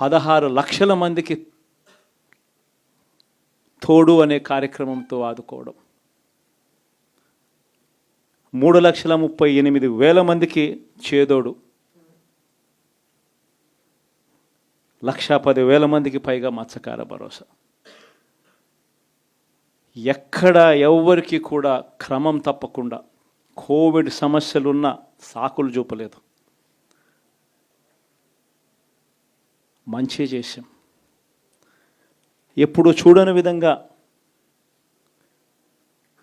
పదహారు లక్షల మందికి తోడు అనే కార్యక్రమంతో ఆదుకోవడం. మూడు లక్షల ముప్పై ఎనిమిది వేల మందికి చేదోడు. లక్షా పది వేల మందికి పైగా మత్స్యకార భరోసా. ఎక్కడ ఎవ్వరికి కూడా క్రమం తప్పకుండా కోవిడ్ సమస్యలున్న సాకులు చూపలేదు. మంచి చేశాం. ఎప్పుడు చూడని విధంగా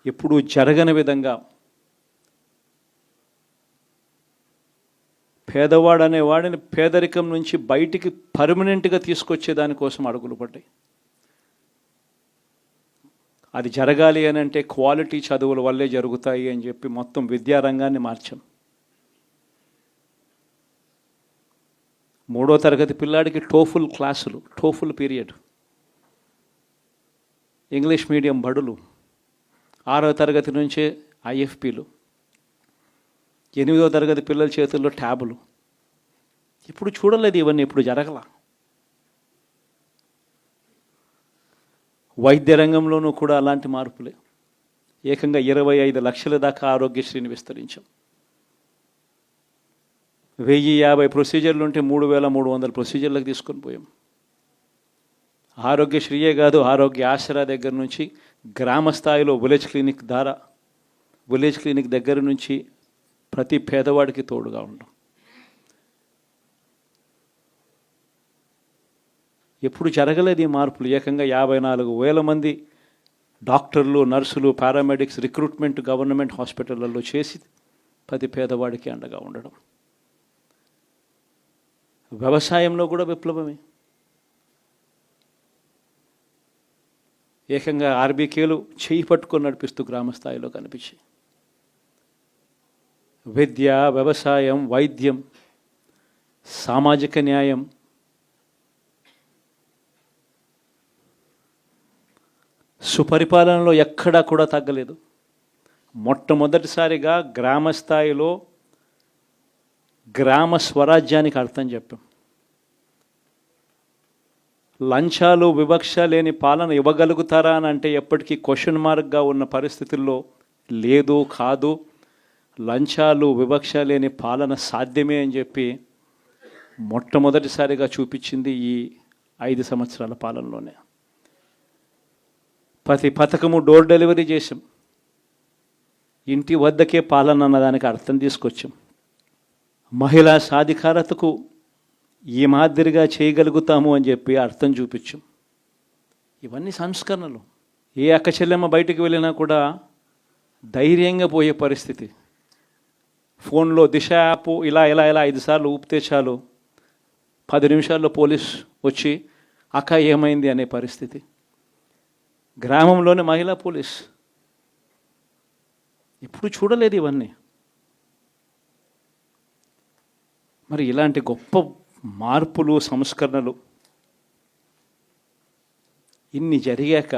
ఎప్పుడు జరగని విధంగా పేదవాడు అనే వాడిని పేదరికం నుంచి బయటికి పర్మనెంట్గా తీసుకొచ్చే దానికోసం అడుగులు పడ్డాయి. అది జరగాలి అని అంటే క్వాలిటీ చదువుల వల్లే జరుగుతాయి అని చెప్పి మొత్తం విద్యారంగాన్ని మార్చాం. మూడో తరగతి పిల్లాడికి టోఫుల్ క్లాసులు టోఫుల్ పీరియడ్. ఇంగ్లీష్ మీడియం బడులు. ఆరో తరగతి నుంచే ఐఎఫ్పీలు. ఎనిమిదో తరగతి పిల్లల చేతుల్లో ట్యాబులు. ఇప్పుడు చూడలేదు ఇవన్నీ ఇప్పుడు జరగల. వైద్య రంగంలోనూ కూడా అలాంటి మార్పులే. ఏకంగా ఇరవై ఐదు లక్షల దాకా ఆరోగ్యశ్రీని విస్తరించాం. వెయ్యి యాభై ప్రొసీజర్లు ఉంటే మూడు వేల మూడు వందల ప్రొసీజర్లకు తీసుకొని పోయాం. ఆరోగ్యశ్రీయే కాదు ఆరోగ్య ఆసరా దగ్గర నుంచి గ్రామ స్థాయిలో విలేజ్ క్లినిక్ ద్వారా విలేజ్ క్లినిక్ దగ్గర నుంచి ప్రతి పేదవాడికి తోడుగా ఉండడం ఎప్పుడు జరగలేదు ఈ మార్పులు. ఏకంగా యాభై నాలుగు వేల మంది డాక్టర్లు నర్సులు పారామెడిక్స్ రిక్రూట్మెంట్ గవర్నమెంట్ హాస్పిటళ్ళలో చేసి ప్రతి పేదవాడికి అండగా ఉండడం. వ్యవసాయంలో కూడా విప్లవమే. ఏకంగా ఆర్బీకేలు చేయి పట్టుకొని నడిపిస్తూ గ్రామ స్థాయిలో కనిపించాయి. విద్య వ్యవసాయం వైద్యం సామాజిక న్యాయం సుపరిపాలనలో ఎక్కడా కూడా తగ్గలేదు. మొట్టమొదటిసారిగా గ్రామ స్థాయిలో గ్రామ స్వరాజ్యానికి అర్థం చెప్పాం. లంచాలు వివక్ష లేని పాలన ఇవ్వగలుగుతారా అని అంటే ఎప్పటికీ క్వశ్చన్ మార్క్గా ఉన్న పరిస్థితుల్లో లేదు కాదు. లంచాలు వివక్ష లేని పాలన సాధ్యమే అని చెప్పి మొట్టమొదటిసారిగా చూపించింది ఈ ఐదు సంవత్సరాల పాలనలోనే. ప్రతి పథకము డోర్ డెలివరీ చేసాం ఇంటి వద్దకే పాలన అన్నదానికి అర్థం తీసుకొచ్చాం. మహిళా సాధికారతకు ఈ మాదిరిగా చేయగలుగుతాము అని చెప్పి అర్థం చూపించాం. ఇవన్నీ సంస్కరణలు. ఏ అక్క చెల్లెమ్మ బయటికి వెళ్ళినా కూడా ధైర్యంగా పోయే పరిస్థితి. ఫోన్లో దిశ యాప్ ఇలా ఇలా ఇలా ఐదు సార్లు ఊపితే చాలు. పది నిమిషాల్లో పోలీస్ వచ్చి అక్క ఏమైంది? అనే పరిస్థితి. గ్రామంలోని మహిళా పోలీస్. ఇప్పుడు చూడలేదు ఇవన్నీ. మరి ఇలాంటి గొప్ప మార్పులు సంస్కరణలు ఇన్ని జరిగాక